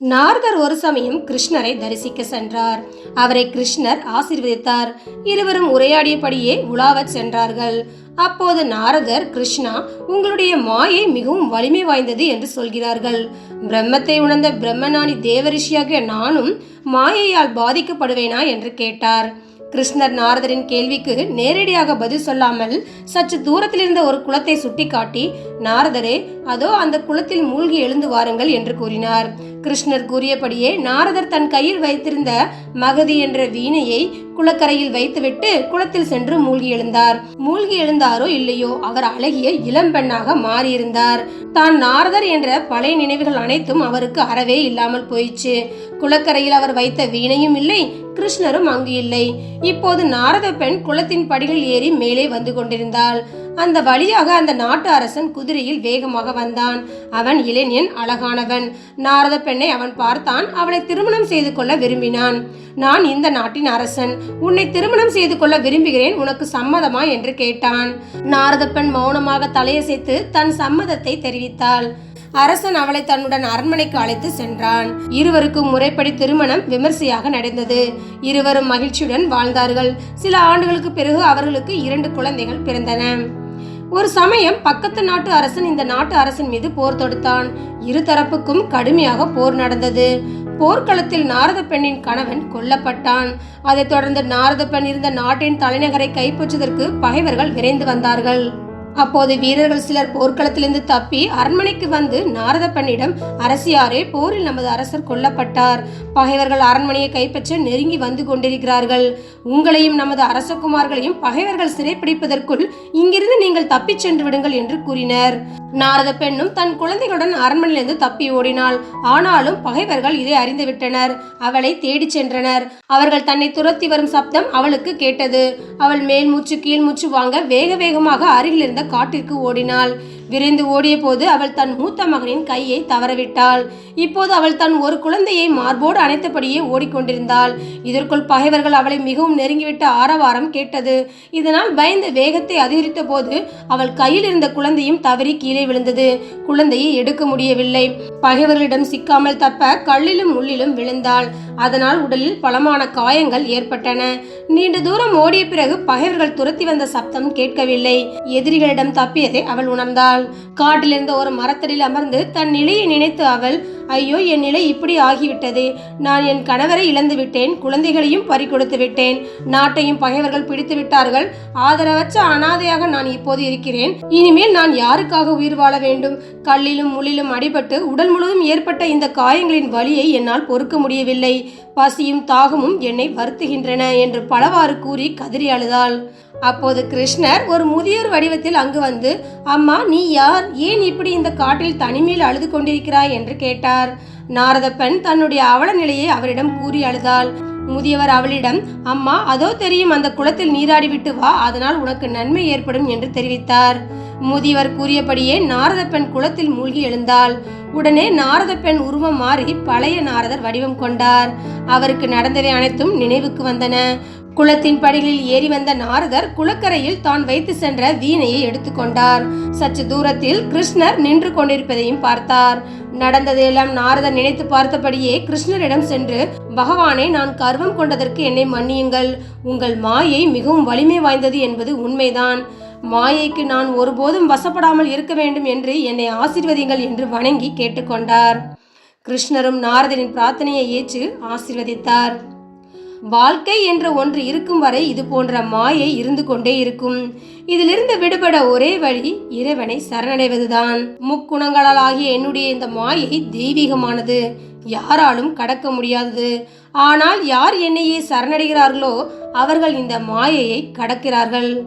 நாரதர் ஒரு சமயம் கிருஷ்ணரை தரிசிக்க சென்றார். அவரை கிருஷ்ணர் ஆசிர்வதித்தார். இருவரும் உரையாடியபடியே உலாவச் சென்றார்கள். அப்போது நாரதர் கிருஷ்ணா உங்களுடைய மாயை மிகவும் வலிமை வாய்ந்தது என்று சொல்கிறார்கள். பிரம்மத்தை உணர்ந்த பிரம்மநாணி தேவரிஷியாகிய நானும் மாயையால் பாதிக்கப்படுவேனா? என்று கேட்டார். கிருஷ்ணர் நாரதரின் கேள்விக்கு நேரடியாக பதில் சொல்லாமல் சற்று தூரத்தில் இருந்த ஒரு குளத்தை சுட்டிக்காட்டி நாரதரே அதோ அந்த குளத்தில் மூழ்கி எழுந்து வாருங்கள் என்று கூறினார். கிருஷ்ணர் கூறியபடியே நாரதர் தன் கையில் வைத்திருந்த மகதி என்ற வீணையை குளக்கரையில் வைத்துவிட்டு குளத்தில் சென்று மூழ்கி எழுந்தார். மூழ்கி எழுந்தாரோ இல்லையோ அவர் அழகிய இளம்பெண்ணாக மாறியிருந்தார். தான் நாரதர் என்ற பழைய நினைவுகள் அனைத்தும் அவருக்கு அறவே இல்லாமல் போயிச்சு குளக்கரையில் அவர் வைத்த வீணையும் இல்லை கிருஷ்ணரும் அங்கு இல்லை. இப்போது நாரத பெண் குளத்தின் படிகளில் ஏறி மேலே வந்து கொண்டிருந்தாள். அந்த வழியாக அந்த நாட்டு அரசன் குதிரையில் வேகமாக வந்தான். அவன் இளைஞன் அழகானவன். நாரத பெண்ணை அவன் பார்த்தான். அவளை திருமணம் செய்து கொள்ள விரும்பினான். நான் இந்த நாட்டின் அரசன். உன்னை திருமணம் செய்து கொள்ள விரும்புகிறேன். உனக்கு சம்மதமா? என்று கேட்டான். நாரத பெண் மௌனமாக தலையசைத்து தன் சம்மதத்தை தெரிவித்தாள். அரசன் அவளை தன்னுடன் அரண்மனைக்கு அழைத்து சென்றான். இருவருக்கும் முறைப்படி திருமணம் விமர்சையாக நடந்தது. இருவரும் மகிழ்ச்சியுடன் வாழ்ந்தார்கள். சில ஆண்டுகளுக்கு பிறகு அவர்களுக்கு இரண்டு குழந்தைகள் பிறந்தன. ஒரு சமயம் பக்கத்து நாட்டு அரசன் இந்த நாட்டு அரசன் மீது போர் தொடுத்தான். இரு தரப்புக்கும் கடுமையாக போர் நடந்தது. போர்க்களத்தில் நாரத பெண்ணின் கணவன் கொல்லப்பட்டான். அதைத் தொடர்ந்து நாரத பெண் இருந்த நாட்டின் தலைநகரை கைப்பற்றுவதற்கு பகைவர்கள் விரைந்து வந்தார்கள். அப்போது வீரர்கள் சிலர் போர்க்களத்திலிருந்து தப்பி அரண்மனைக்கு வந்து நாரத பெண்ணிடம் அரசியாரே போரில் நமது அரசர் கொல்லப்பட்டார். பகைவர்கள் அரண்மனையை கைப்பற்ற நெருங்கி வந்து கொண்டிருக்கிறார்கள். உங்களையும் நமது அரசகுமார்களையும் பகைவர்கள் சிறைப்பிடிப்பதற்குள் இங்கிருந்து நீங்கள் தப்பிச் சென்று விடுங்கள் என்று கூறினர். நாரத பெண்ணும் தன் குழந்தைகளுடன் அரண்மனையிலிருந்து தப்பி ஓடினாள். ஆனாலும் பகைவர்கள் இதை அறிந்துவிட்டனர். அவளை தேடிச் சென்றனர். அவர்கள் தன்னை துரத்தி வரும் சப்தம் அவளுக்கு கேட்டது. அவள் மேல் மூச்சு கீழ் மூச்சு வாங்க வேக வேகமாக அருகில் இருந்த காட்டிற்கு ஓடினாள். விரைந்து ஓடிய போது அவள் தன் மூத்த மகனின் கையை தவறவிட்டாள். இப்போது அவள் தன் ஒரு குழந்தையை மார்போடு அணைத்தபடியே ஓடிக்கொண்டிருந்தாள். இதற்குள் பகைவர்கள் அவளை மிகவும் நெருங்கிவிட்ட ஆரவாரம் கேட்டது. இதனால் பயந்து வேகத்தை அதிகரித்த போது அவள் கையில் இருந்த குழந்தையும் தவறி கீழே விழுந்தது. குழந்தையை எடுக்க முடியவில்லை. பகைவர்களிடம் சிக்காமல் தப்ப கல்லிலும் முள்ளிலும் விழுந்தாள். அதனால் உடலில் பலமான காயங்கள் ஏற்பட்டன. நீண்ட தூரம் ஓடிய பிறகு பகைவர்கள் துரத்தி வந்த சப்தம் கேட்கவில்லை. எதிரிகளிடம் தப்பியதை அவள் உணர்ந்தாள். காட்டிலிருந்த ஒரு மரத்தடியில் அமர்ந்து தன் நிலையை நினைத்து அவள் ஐயோ என் நிலை இப்படி ஆகிவிட்டதே. நான் என் கணவரை இழந்து விட்டேன் குழந்தைகளையும் பறிக்கொடுத்து விட்டேன். நாட்டையும் பகைவர்கள் பிடித்து விட்டார்கள். ஆதரவற்ற அனாதையாக நான் இப்போது இருக்கிறேன். இனிமேல் நான் யாருக்காக உயிர் வாழ வேண்டும்? கல்லிலும் முள்ளிலும் அடிபட்டு உடல் முழுவதும் ஏற்பட்ட இந்த காயங்களின் வலியை என்னால் பொறுக்க முடியவில்லை. பசியும் தாகமும் என்னை வருத்துகின்றன என்று பலவாறு கூறி கதறி அழுதாள். அப்போது கிருஷ்ணர் ஒரு முதியோர் வடிவத்தில் அங்கு வந்து அம்மா நீ யார்? ஏன் இப்படி இந்த காட்டில் தனிமையில் அழுது கொண்டிருக்கிறாய்? என்று கேட்டார். நாரத பெண் தன்னுடைய அவல நிலையை அவரிடம் கூறி அழுதாள். முதியவர் அவளிடம் அம்மா அதோ தெரியும் அந்த குளத்தில் நீராடிவிட்டு வா அதனால் உனக்கு நன்மை ஏற்படும் என்று தெரிவித்தார். முதியவர் கூறியபடியே நாரத பெண் குளத்தில் மூழ்கி எழுந்தாள். உடனே நாரத பெண் உருவம் மாறி பழைய நாரதர் வடிவம் கொண்டார். அவருக்கு நடந்தவை அனைத்தும் நினைவுக்கு வந்தன. குளத்தின் படிகளில் ஏறி வந்த நாரதர் குளக்கரையில் தான் வைத்து சென்ற வீணையை எடுத்துக்கொண்டார் சற்று தூரத்தில் கிருஷ்ணர் நின்று கொண்டிருப்பதையும் பார்த்தார். நடந்ததையெல்லாம் நாரதர் நினைத்து பார்த்தபடியே கிருஷ்ணரிடம் சென்று பகவானே நான் கர்வம் கொண்டதற்கு என்னை மன்னியுங்கள். உங்கள் மாயை மிகவும் வலிமை வாய்ந்தது என்பது உண்மைதான். மாயைக்கு நான் ஒருபோதும் வசப்படாமல் இருக்க வேண்டும் என்று என்னை ஆசீர்வதிங்கள் என்று வணங்கி கேட்டுக்கொண்டார். கிருஷ்ணரும் நாரதரின் பிரார்த்தனையை ஏற்று ஆசிர்வதித்தார். வாழ்க்கை என்ற ஒன்று இருக்கும் வரை இது போன்ற மாயை இருந்து கொண்டே இருக்கும். இதிலிருந்து விடுபட ஒரே வழி இறைவனை சரணடைவதுதான். முக்குணங்களால் ஆகிய என்னுடைய இந்த மாயை தெய்வீகமானது. யாராலும் கடக்க முடியாதது. ஆனால் யார் என்னையே சரணடைகிறார்களோ அவர்கள் இந்த மாயையை கடக்கிறார்கள்.